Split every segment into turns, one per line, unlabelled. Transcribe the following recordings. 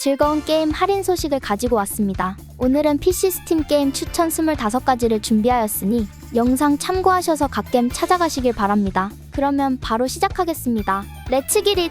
즐거운 게임 할인 소식을 가지고 왔습니다. 오늘은 PC 스팀 게임 추천 25가지를 준비하였으니 영상 참고하셔서 각 게임 찾아가시길 바랍니다. 그러면 바로 시작하겠습니다. 렛츠 기릿!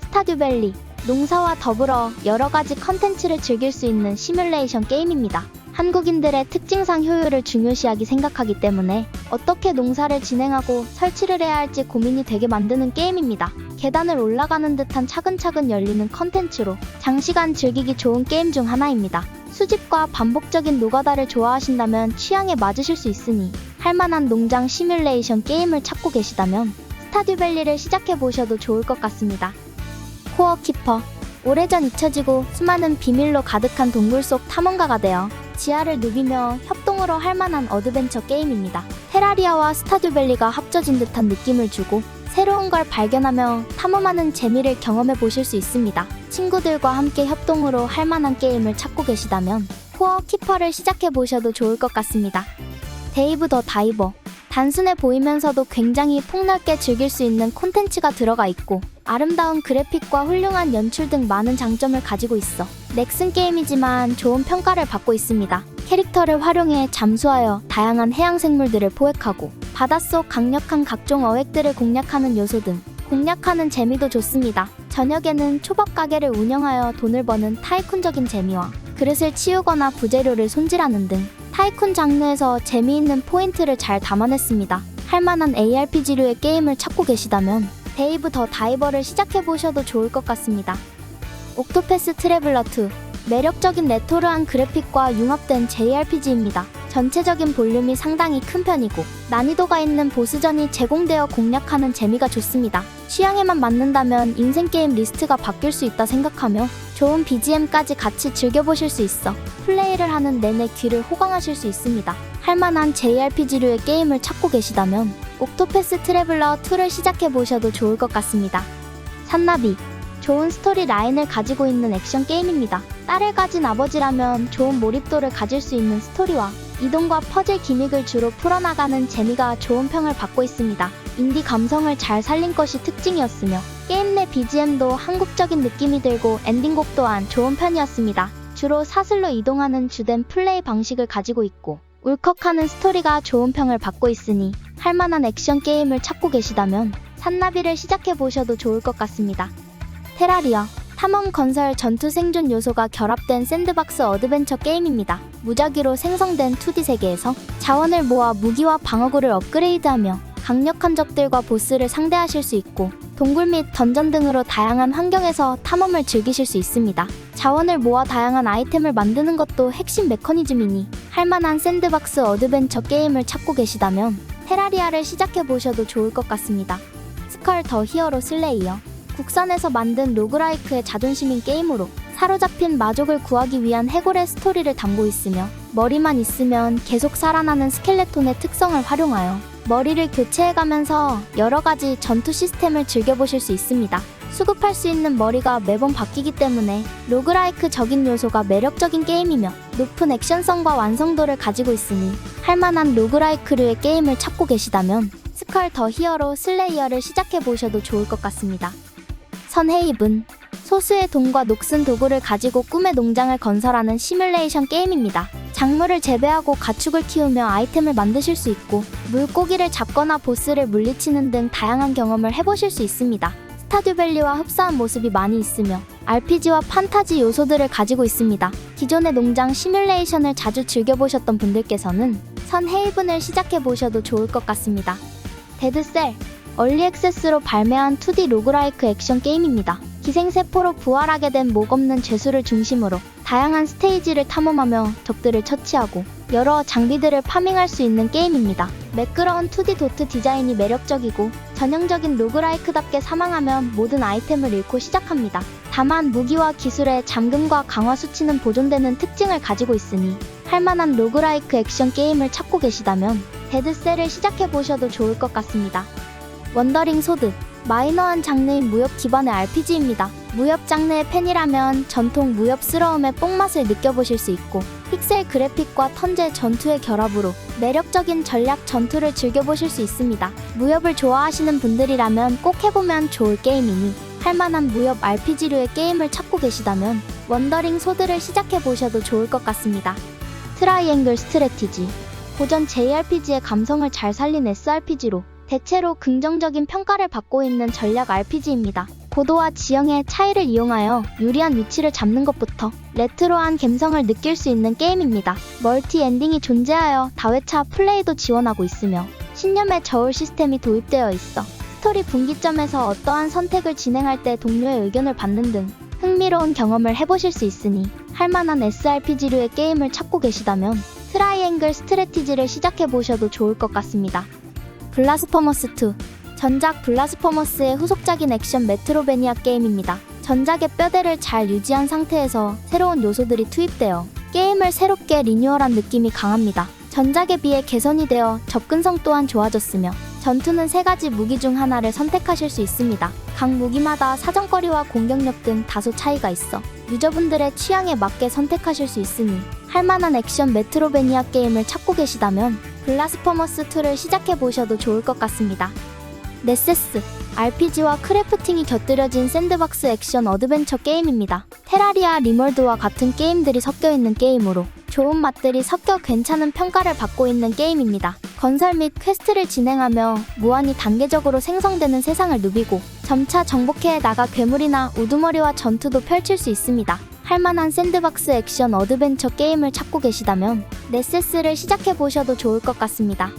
스타듀밸리 농사와 더불어 여러 가지 컨텐츠를 즐길 수 있는 시뮬레이션 게임입니다. 한국인들의 특징상 효율을 중요시하기 생각하기 때문에 어떻게 농사를 진행하고 설치를 해야 할지 고민이 되게 만드는 게임입니다. 계단을 올라가는 듯한 차근차근 열리는 컨텐츠로 장시간 즐기기 좋은 게임 중 하나입니다. 수집과 반복적인 노가다를 좋아하신다면 취향에 맞으실 수 있으니 할만한 농장 시뮬레이션 게임을 찾고 계시다면 스타듀밸리를 시작해 보셔도 좋을 것 같습니다. 코어 키퍼 오래전 잊혀지고 수많은 비밀로 가득한 동굴 속 탐험가가 되어 지하를 누비며 협동으로 할 만한 어드벤처 게임입니다. 테라리아와 스타듀밸리가 합쳐진 듯한 느낌을 주고 새로운 걸 발견하며 탐험하는 재미를 경험해 보실 수 있습니다. 친구들과 함께 협동으로 할 만한 게임을 찾고 계시다면 코어 키퍼를 시작해 보셔도 좋을 것 같습니다. 데이브 더 다이버 단순해 보이면서도 굉장히 폭넓게 즐길 수 있는 콘텐츠가 들어가 있고 아름다운 그래픽과 훌륭한 연출 등 많은 장점을 가지고 있어 넥슨 게임이지만 좋은 평가를 받고 있습니다. 캐릭터를 활용해 잠수하여 다양한 해양 생물들을 포획하고 바닷속 강력한 각종 어획들을 공략하는 요소 등 공략하는 재미도 좋습니다. 저녁에는 초밥 가게를 운영하여 돈을 버는 타이쿤적인 재미와 그릇을 치우거나 부재료를 손질하는 등 타이쿤 장르에서 재미있는 포인트를 잘 담아냈습니다. 할 만한 ARPG류의 게임을 찾고 계시다면 데이브 더 다이버를 시작해 보셔도 좋을 것 같습니다. 옥토패스 트래블러 2 매력적인 레토르한 그래픽과 융합된 JRPG입니다. 전체적인 볼륨이 상당히 큰 편이고 난이도가 있는 보스전이 제공되어 공략하는 재미가 좋습니다. 취향에만 맞는다면 인생 게임 리스트가 바뀔 수 있다 생각하며 좋은 BGM까지 같이 즐겨보실 수 있어 플레이를 하는 내내 귀를 호강하실 수 있습니다. 할만한 JRPG류의 게임을 찾고 계시다면 옥토패스 트래블러 2를 시작해보셔도 좋을 것 같습니다. 산나비 좋은 스토리 라인을 가지고 있는 액션 게임입니다. 딸을 가진 아버지라면 좋은 몰입도를 가질 수 있는 스토리와 이동과 퍼즐 기믹을 주로 풀어나가는 재미가 좋은 평을 받고 있습니다. 인디 감성을 잘 살린 것이 특징이었으며 게임 내 BGM도 한국적인 느낌이 들고 엔딩곡 또한 좋은 편이었습니다. 주로 사슬로 이동하는 주된 플레이 방식을 가지고 있고 울컥하는 스토리가 좋은 평을 받고 있으니 할만한 액션 게임을 찾고 계시다면 산나비를 시작해 보셔도 좋을 것 같습니다. 테라리아 탐험 건설 전투 생존 요소가 결합된 샌드박스 어드벤처 게임입니다. 무작위로 생성된 2D 세계에서 자원을 모아 무기와 방어구를 업그레이드하며 강력한 적들과 보스를 상대하실 수 있고 동굴 및 던전 등으로 다양한 환경에서 탐험을 즐기실 수 있습니다. 자원을 모아 다양한 아이템을 만드는 것도 핵심 메커니즘이니 할만한 샌드박스 어드벤처 게임을 찾고 계시다면 테라리아를 시작해 보셔도 좋을 것 같습니다. 스컬 더 히어로 슬레이어 국산에서 만든 로그라이크의 자존심인 게임으로 사로잡힌 마족을 구하기 위한 해골의 스토리를 담고 있으며 머리만 있으면 계속 살아나는 스켈레톤의 특성을 활용하여 머리를 교체해가면서 여러 가지 전투 시스템을 즐겨보실 수 있습니다. 수급할 수 있는 머리가 매번 바뀌기 때문에 로그라이크적인 요소가 매력적인 게임이며 높은 액션성과 완성도를 가지고 있으니 할만한 로그라이크류의 게임을 찾고 계시다면 스컬 더 히어로 슬레이어를 시작해 보셔도 좋을 것 같습니다. 선헤이븐 소수의 돈과 녹슨 도구를 가지고 꿈의 농장을 건설하는 시뮬레이션 게임입니다. 작물을 재배하고 가축을 키우며 아이템을 만드실 수 있고 물고기를 잡거나 보스를 물리치는 등 다양한 경험을 해보실 수 있습니다. 스타듀밸리와 흡사한 모습이 많이 있으며 RPG와 판타지 요소들을 가지고 있습니다. 기존의 농장 시뮬레이션을 자주 즐겨보셨던 분들께서는 선 헤이븐을 시작해보셔도 좋을 것 같습니다. 데드셀 얼리 액세스로 발매한 2D 로그라이크 액션 게임입니다. 기생세포로 부활하게 된 목없는 죄수를 중심으로 다양한 스테이지를 탐험하며 적들을 처치하고 여러 장비들을 파밍할 수 있는 게임입니다. 매끄러운 2D 도트 디자인이 매력적이고 전형적인 로그라이크답게 사망하면 모든 아이템을 잃고 시작합니다. 다만 무기와 기술의 잠금과 강화 수치는 보존되는 특징을 가지고 있으니 할만한 로그라이크 액션 게임을 찾고 계시다면 데드셀을 시작해보셔도 좋을 것 같습니다. 원더링 소드 마이너한 장르인 무협 기반의 RPG입니다. 무협 장르의 팬이라면 전통 무협스러움의 뽕맛을 느껴보실 수 있고 픽셀 그래픽과 턴제 전투의 결합으로 매력적인 전략 전투를 즐겨보실 수 있습니다. 무협을 좋아하시는 분들이라면 꼭 해보면 좋을 게임이니 할만한 무협 RPG류의 게임을 찾고 계시다면 원더링 소드를 시작해 보셔도 좋을 것 같습니다. 트라이앵글 스트레티지 고전 JRPG의 감성을 잘 살린 SRPG로 대체로 긍정적인 평가를 받고 있는 전략 RPG입니다. 고도와 지형의 차이를 이용하여 유리한 위치를 잡는 것부터 레트로한 감성을 느낄 수 있는 게임입니다. 멀티 엔딩이 존재하여 다회차 플레이도 지원하고 있으며 신념의 저울 시스템이 도입되어 있어 스토리 분기점에서 어떠한 선택을 진행할 때 동료의 의견을 받는 등 흥미로운 경험을 해보실 수 있으니 할만한 SRPG류의 게임을 찾고 계시다면 트라이앵글 스트레티지를 시작해 보셔도 좋을 것 같습니다. 블라스퍼머스2 전작 블라스퍼머스의 후속작인 액션 메트로베니아 게임입니다. 전작의 뼈대를 잘 유지한 상태에서 새로운 요소들이 투입되어 게임을 새롭게 리뉴얼한 느낌이 강합니다. 전작에 비해 개선이 되어 접근성 또한 좋아졌으며 전투는 세 가지 무기 중 하나를 선택하실 수 있습니다. 각 무기마다 사정거리와 공격력 등 다소 차이가 있어 유저분들의 취향에 맞게 선택하실 수 있으니 할만한 액션 메트로베니아 게임을 찾고 계시다면 블라스퍼머스 2를 시작해 보셔도 좋을 것 같습니다. 네세스 RPG와 크래프팅이 곁들여진 샌드박스 액션 어드벤처 게임입니다. 테라리아 리멀드와 같은 게임들이 섞여 있는 게임으로 좋은 맛들이 섞여 괜찮은 평가를 받고 있는 게임입니다. 건설 및 퀘스트를 진행하며 무한히 단계적으로 생성되는 세상을 누비고 점차 정복해 나가 괴물이나 우두머리와 전투도 펼칠 수 있습니다. 할만한 샌드박스 액션 어드벤처 게임을 찾고 계시다면 네세스를 시작해 보셔도 좋을 것 같습니다.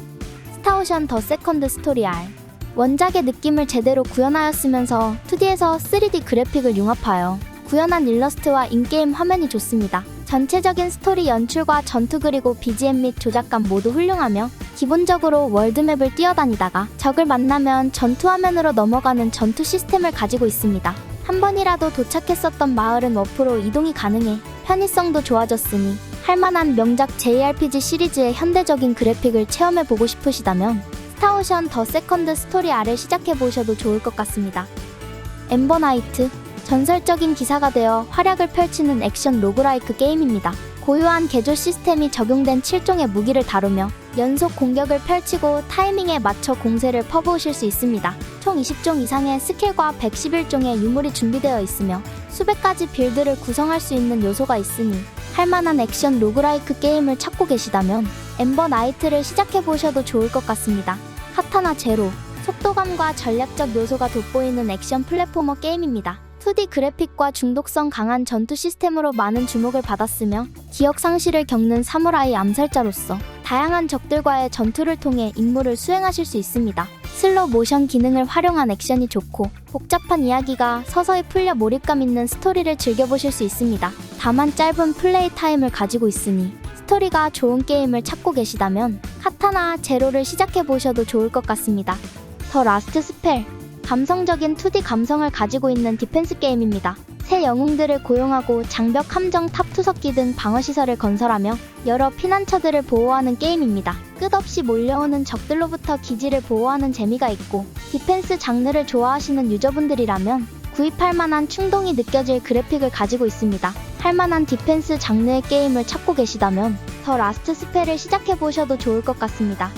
스타오션 더 세컨드 스토리 R 원작의 느낌을 제대로 구현하였으면서 2D에서 3D 그래픽을 융합하여 구현한 일러스트와 인게임 화면이 좋습니다. 전체적인 스토리 연출과 전투 그리고 BGM 및 조작감 모두 훌륭하며 기본적으로 월드맵을 뛰어다니다가 적을 만나면 전투 화면으로 넘어가는 전투 시스템을 가지고 있습니다. 한 번이라도 도착했었던 마을은 워프로 이동이 가능해 편의성도 좋아졌으니 할만한 명작 JRPG 시리즈의 현대적인 그래픽을 체험해보고 싶으시다면 스타오션 더 세컨드 스토리 R을 시작해보셔도 좋을 것 같습니다. 엠버나이트 전설적인 기사가 되어 활약을 펼치는 액션 로그라이크 게임입니다. 고유한 개조 시스템이 적용된 7종의 무기를 다루며 연속 공격을 펼치고 타이밍에 맞춰 공세를 퍼부으실 수 있습니다. 총 20종 이상의 스킬과 111종의 유물이 준비되어 있으며 수백 가지 빌드를 구성할 수 있는 요소가 있으니 할만한 액션 로그라이크 게임을 찾고 계시다면 엠버 나이트를 시작해 보셔도 좋을 것 같습니다. 카타나 제로 속도감과 전략적 요소가 돋보이는 액션 플랫포머 게임입니다. 2D 그래픽과 중독성 강한 전투 시스템으로 많은 주목을 받았으며 기억 상실을 겪는 사무라이 암살자로서 다양한 적들과의 전투를 통해 임무를 수행하실 수 있습니다. 슬로 모션 기능을 활용한 액션이 좋고 복잡한 이야기가 서서히 풀려 몰입감 있는 스토리를 즐겨보실 수 있습니다. 다만 짧은 플레이 타임을 가지고 있으니 스토리가 좋은 게임을 찾고 계시다면 카타나 제로를 시작해 보셔도 좋을 것 같습니다. 더 라스트 스펠 감성적인 2D 감성을 가지고 있는 디펜스 게임입니다. 새 영웅들을 고용하고 장벽 함정 탑 투석기 등 방어시설을 건설하며 여러 피난처들을 보호하는 게임입니다. 끝없이 몰려오는 적들로부터 기지를 보호하는 재미가 있고 디펜스 장르를 좋아하시는 유저분들이라면 구입할 만한 충동이 느껴질 그래픽을 가지고 있습니다. 할 만한 디펜스 장르의 게임을 찾고 계시다면 더 라스트 스펠을 시작해 보셔도 좋을 것 같습니다.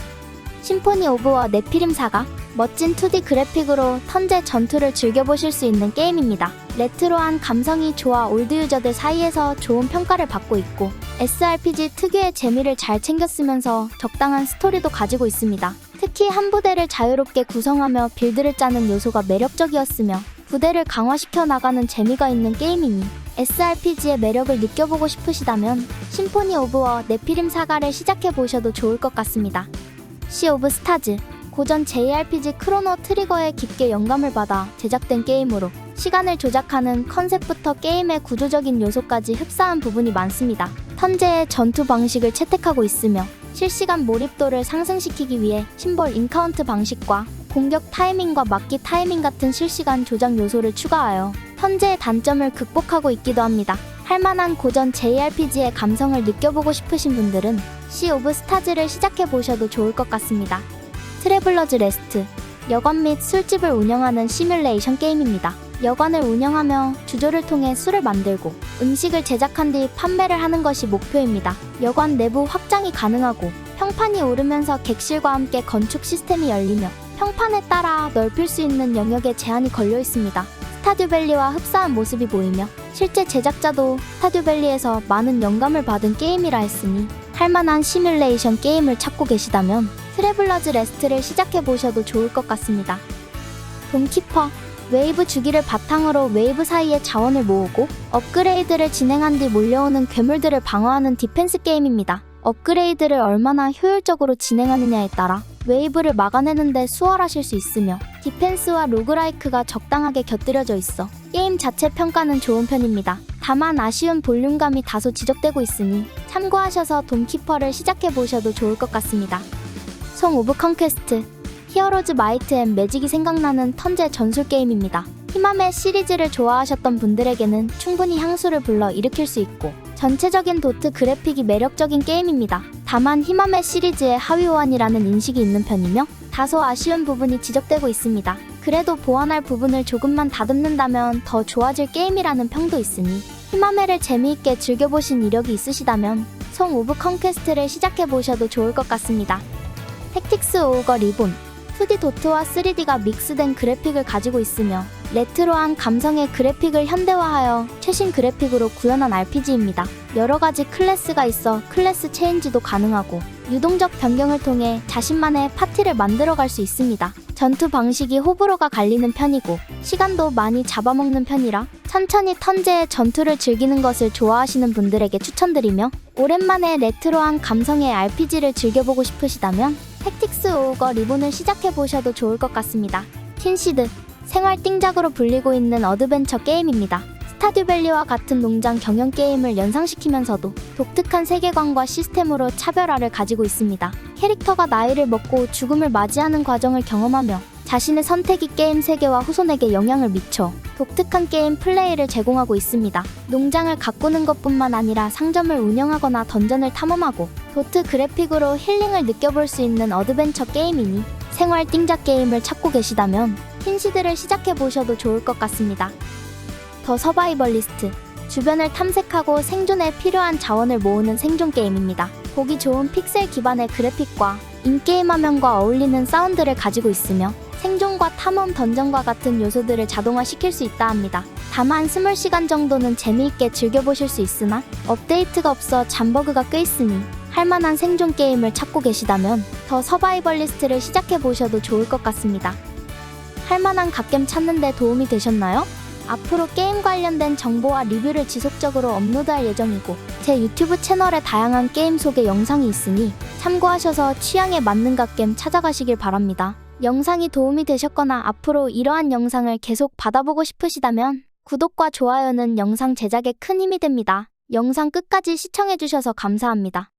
심포니 오브 워 네피림 사가 멋진 2D 그래픽으로 턴제 전투를 즐겨보실 수 있는 게임입니다. 레트로한 감성이 좋아 올드 유저들 사이에서 좋은 평가를 받고 있고 SRPG 특유의 재미를 잘 챙겼으면서 적당한 스토리도 가지고 있습니다. 특히 한 부대를 자유롭게 구성하며 빌드를 짜는 요소가 매력적이었으며 부대를 강화시켜 나가는 재미가 있는 게임이니 SRPG의 매력을 느껴보고 싶으시다면 심포니 오브 워 네피림 사가를 시작해 보셔도 좋을 것 같습니다. 시 오브 스타즈 고전 JRPG 크로노 트리거에 깊게 영감을 받아 제작된 게임으로 시간을 조작하는 컨셉부터 게임의 구조적인 요소까지 흡사한 부분이 많습니다. 턴제의 전투 방식을 채택하고 있으며 실시간 몰입도를 상승시키기 위해 심벌 인카운트 방식과 공격 타이밍과 막기 타이밍 같은 실시간 조작 요소를 추가하여 턴제의 단점을 극복하고 있기도 합니다. 할만한 고전 JRPG의 감성을 느껴보고 싶으신 분들은 시 오브 스타즈를 시작해 보셔도 좋을 것 같습니다. 트래블러즈 레스트 여관 및 술집을 운영하는 시뮬레이션 게임입니다. 여관을 운영하며 주조를 통해 술을 만들고 음식을 제작한 뒤 판매를 하는 것이 목표입니다. 여관 내부 확장이 가능하고 평판이 오르면서 객실과 함께 건축 시스템이 열리며 평판에 따라 넓힐 수 있는 영역에 제한이 걸려 있습니다. 스타듀밸리와 흡사한 모습이 보이며 실제 제작자도 스타듀밸리에서 많은 영감을 받은 게임이라 했으니 할만한 시뮬레이션 게임을 찾고 계시다면 트래블러즈 레스트를 시작해 보셔도 좋을 것 같습니다. 돈키퍼 웨이브 주기를 바탕으로 웨이브 사이의 자원을 모으고 업그레이드를 진행한 뒤 몰려오는 괴물들을 방어하는 디펜스 게임입니다. 업그레이드를 얼마나 효율적으로 진행하느냐에 따라 웨이브를 막아내는데 수월하실 수 있으며 디펜스와 로그라이크가 적당하게 곁들여져 있어 게임 자체 평가는 좋은 편입니다. 다만 아쉬운 볼륨감이 다소 지적되고 있으니 참고하셔서 돈키퍼를 시작해 보셔도 좋을 것 같습니다. 송 오브 컨퀘스트 히어로즈 마이트 앤 매직이 생각나는 턴제 전술 게임입니다. 히마메 시리즈를 좋아하셨던 분들에게는 충분히 향수를 불러 일으킬 수 있고 전체적인 도트 그래픽이 매력적인 게임입니다. 다만 히마메 시리즈의 하위 호환이라는 인식이 있는 편이며 다소 아쉬운 부분이 지적되고 있습니다. 그래도 보완할 부분을 조금만 다듬는다면 더 좋아질 게임이라는 평도 있으니 히마메를 재미있게 즐겨보신 이력이 있으시다면 송 오브 컨퀘스트를 시작해보셔도 좋을 것 같습니다. 택틱스 오거 리본 2D 도트와 3D가 믹스된 그래픽을 가지고 있으며 레트로한 감성의 그래픽을 현대화하여 최신 그래픽으로 구현한 RPG입니다. 여러 가지 클래스가 있어 클래스 체인지도 가능하고 유동적 변경을 통해 자신만의 파티를 만들어갈 수 있습니다. 전투 방식이 호불호가 갈리는 편이고 시간도 많이 잡아먹는 편이라 천천히 턴제의 전투를 즐기는 것을 좋아하시는 분들에게 추천드리며 오랜만에 레트로한 감성의 RPG를 즐겨보고 싶으시다면 택틱스 오거 리본을 시작해보셔도 좋을 것 같습니다. 킨시드 생활 띵작으로 불리고 있는 어드벤처 게임입니다. 스타듀밸리와 같은 농장 경영 게임을 연상시키면서도 독특한 세계관과 시스템으로 차별화를 가지고 있습니다. 캐릭터가 나이를 먹고 죽음을 맞이하는 과정을 경험하며 자신의 선택이 게임 세계와 후손에게 영향을 미쳐 독특한 게임 플레이를 제공하고 있습니다. 농장을 가꾸는 것뿐만 아니라 상점을 운영하거나 던전을 탐험하고 도트 그래픽으로 힐링을 느껴볼 수 있는 어드벤처 게임이니 생활 띵작 게임을 찾고 계시다면 흰시드를 시작해 보셔도 좋을 것 같습니다. 더 서바이벌리스트 주변을 탐색하고 생존에 필요한 자원을 모으는 생존 게임입니다. 보기 좋은 픽셀 기반의 그래픽과 인게임 화면과 어울리는 사운드를 가지고 있으며 생존과 탐험 던전과 같은 요소들을 자동화시킬 수 있다 합니다. 다만 20시간 정도는 재미있게 즐겨보실 수 있으나 업데이트가 없어 잠버그가 꽤 있으니 할만한 생존 게임을 찾고 계시다면 더 서바이벌리스트를 시작해 보셔도 좋을 것 같습니다. 할만한 갓겜 찾는데 도움이 되셨나요? 앞으로 게임 관련된 정보와 리뷰를 지속적으로 업로드할 예정이고 제 유튜브 채널에 다양한 게임 소개 영상이 있으니 참고하셔서 취향에 맞는 갓겜 찾아가시길 바랍니다. 영상이 도움이 되셨거나 앞으로 이러한 영상을 계속 받아보고 싶으시다면 구독과 좋아요는 영상 제작에 큰 힘이 됩니다. 영상 끝까지 시청해주셔서 감사합니다.